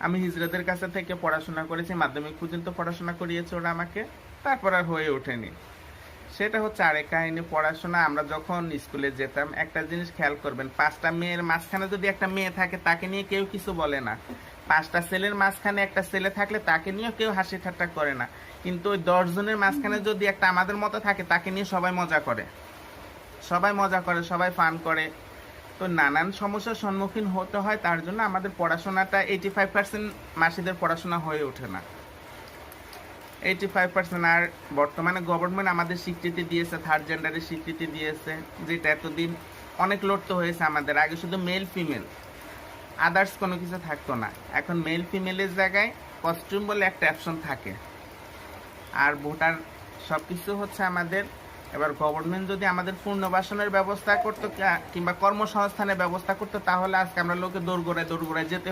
আমি হিজড়াদের কাছে থেকে পড়াশোনা করেছি, মাধ্যমিক পর্যন্ত পড়াশোনা করিয়েছে ওরা আমাকে, তারপর আর হয়ে ওঠেনি। সেটা হচ্ছে আরেক কাহিনী, পড়াশোনা। আমরা যখন স্কুলে যেতাম, একটা জিনিস খেয়াল করবেন, পাঁচটা মেয়ের মাঝখানে যদি একটা মেয়ে থাকে, তাকে নিয়ে কেউ কিছু বলে না। পাঁচটা ছেলের মাঝখানে একটা ছেলে থাকলে তাকে নিয়েও কেউ হাসি ঠাট্টা করে না। কিন্তু ওই দশজনের মাঝখানে যদি একটা আমাদের মতো থাকে, তাকে নিয়ে সবাই মজা করে। সবাই মজা করে, সবাই ফান করে। তো নানান সমস্যার সম্মুখীন হতে হয়, তার জন্য আমাদের পড়াশোনাটা এইটি ফাইভ পার্সেন্ট মাসিদের পড়াশোনা হয়ে ওঠে না। এইটি ফাইভ পার্সেন্ট আর বর্তমানে গভর্নমেন্ট আমাদের স্বীকৃতি দিয়েছে থার্ড জেন্ডারের স্বীকৃতি দিয়েছে, যেটা এতদিন অনেক লড়তে হয়েছে আমাদের। আগে শুধু মেল ফিমেল আদার্স কোনো কিছু থাকতো না। এখন মেল ফিমেলের জায়গায় কস্টিউম বলে একটা অপশন থাকে। আর ভোটার সব কিছু হচ্ছে আমাদের এবার গভর্নমেন্ট যদি আমাদের পুনর্বাসনের ব্যবস্থা করতো, কিংবা কর্মসংস্থানের ব্যবস্থা করতো, তাহলে আজকে আমরা লোকে দৌড় গোড়ায় দৌড় গোড়ায় যেতে